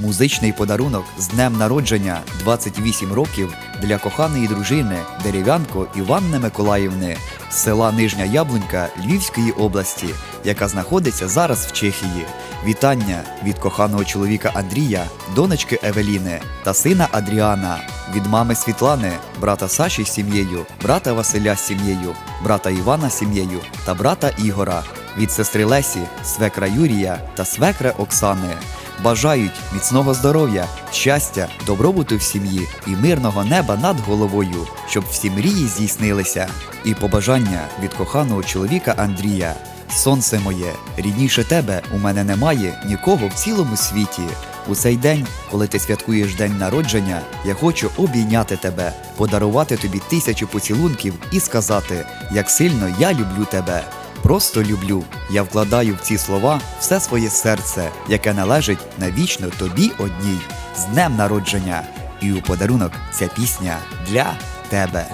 Музичний подарунок з днем народження 28 років для коханої дружини Дерев'янко Іванни Миколаївни з села Нижня Яблунька Львівської області, яка знаходиться зараз в Чехії. Вітання від коханого чоловіка Андрія, донечки Евеліни та сина Адріана, від мами Світлани, брата Саші з сім'єю, брата Василя з сім'єю, брата Івана з сім'єю та брата Ігора, від сестри Лесі, свекра Юрія та свекра Оксани. Бажають міцного здоров'я, щастя, добробуту в сім'ї і мирного неба над головою, щоб всі мрії здійснилися. І побажання від коханого чоловіка Андрія. Сонце моє, рідніше тебе у мене немає нікого в цілому світі. У цей день, коли ти святкуєш день народження, я хочу обійняти тебе, подарувати тобі тисячу поцілунків і сказати, як сильно я люблю тебе. Просто люблю. Я вкладаю в ці слова все своє серце, яке належить навічно тобі одній. З днем народження! І у подарунок ця пісня для тебе.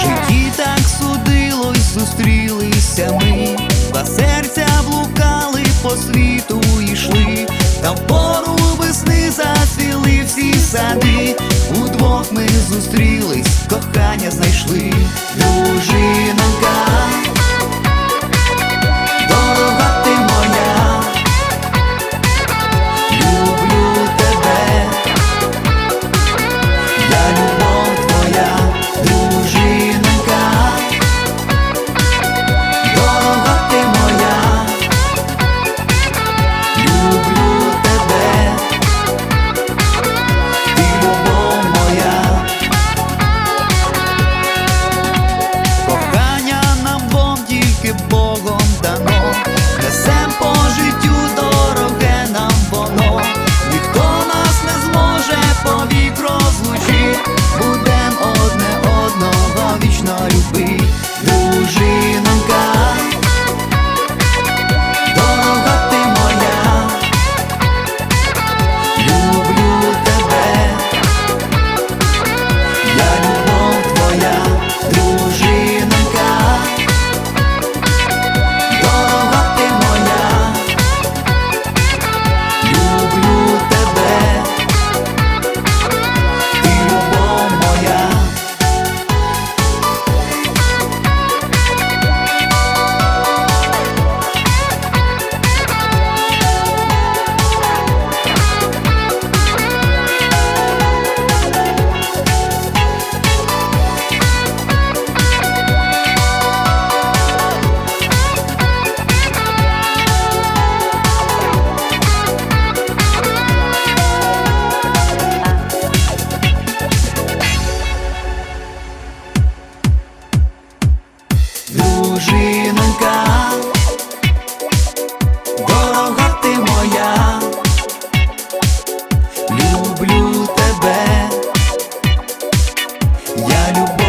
Житті так судилось, зустрілися ми, два серця блукали по світу йшли, та в пору весни зацвіли всі сади. Удвох ми зустрілись, кохання знайшли, дружинонька, дорога ти моя, люблю тебе, я люблю.